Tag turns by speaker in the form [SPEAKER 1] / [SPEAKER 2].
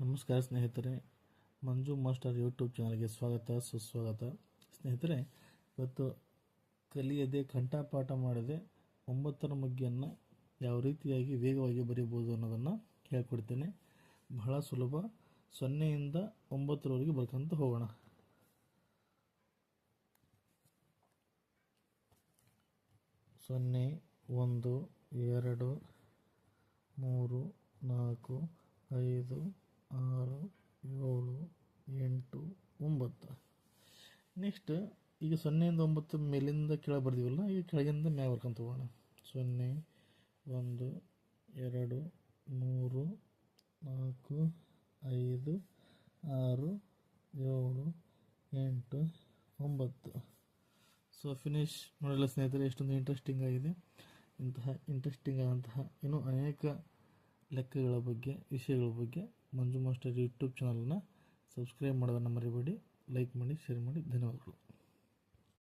[SPEAKER 1] ನಮಸ್ಕಾರ ಸ್ನೇಹಿತರೆ, ಮಂಜು master YouTube ಚಾನಲ್ಗೆ ಸ್ವಾಗತ, ಸುಸ್ವಾಗತ. ಸ್ನೇಹಿತರೆ, ಇವತ್ತು ಕಲಿಯದೆ, ಕಂಠಪಾಠ ಮಾಡದೆ, ಒಂಬತ್ತರ ಮಗ್ಗಿಯನ್ನು ಯಾವ ರೀತಿಯಾಗಿ ವೇಗವಾಗಿ ಬರೀಬೋದು ಅನ್ನೋದನ್ನು ಹೇಳ್ಕೊಡ್ತೇನೆ. ಬಹಳ ಸುಲಭ. ಸೊನ್ನೆಯಿಂದ ಒಂಬತ್ತರವರೆಗೆ ಬರ್ಕೊಂತ ಹೋಗೋಣ. ಸೊನ್ನೆ, ಒಂದು, ಎರಡು, ಮೂರು, ನಾಲ್ಕು, ಐದು ಆರು, ಏಳು, ಎಂಟು, ಒಂಬತ್ತು. ನೆಕ್ಸ್ಟ್ ಈಗ ಸೊನ್ನೆಯಿಂದ ಒಂಬತ್ತು ಮೇಲಿಂದ ಕೆಳಗೆ ಬರ್ದೀವಲ್ಲ ಈಗ ಕೆಳಗಿಂದ ಮ್ಯಾಗ ಬರ್ಕೊಂತ ಹೋಗೋಣ ಸೊನ್ನೆ, ಒಂದು, ಎರಡು, ಮೂರು, ನಾಲ್ಕು, ಐದು, ಆರು, ಏಳು, ಎಂಟು, ಒಂಬತ್ತು. ಸೊ ಫಿನಿಶ್ ನೋಡಲ್ಲ ಸ್ನೇಹಿತರೆ ಎಷ್ಟೊಂದು ಇಂಟ್ರೆಸ್ಟಿಂಗ್ ಆಗಿದೆ. ಇಂತಹ ಇಂಟ್ರೆಸ್ಟಿಂಗ್ ಆದಂತಹ ಇನ್ನೂ ಅನೇಕ ಲೆಕ್ಕಗಳ ಬಗ್ಗೆ, ವಿಷಯಗಳ ಬಗ್ಗೆ ಮಂಜು ಮಾಸ್ಟರ್ ಯೂಟ್ಯೂಬ್ ಚಾನಲ್ನ ಸಬ್ಸ್ಕ್ರೈಬ್ ಮಾಡೋದನ್ನು ಮರಿಬೇಡಿ ಲೈಕ್ ಮಾಡಿ ಶೇರ್ ಮಾಡಿ ಧನ್ಯವಾದಗಳು.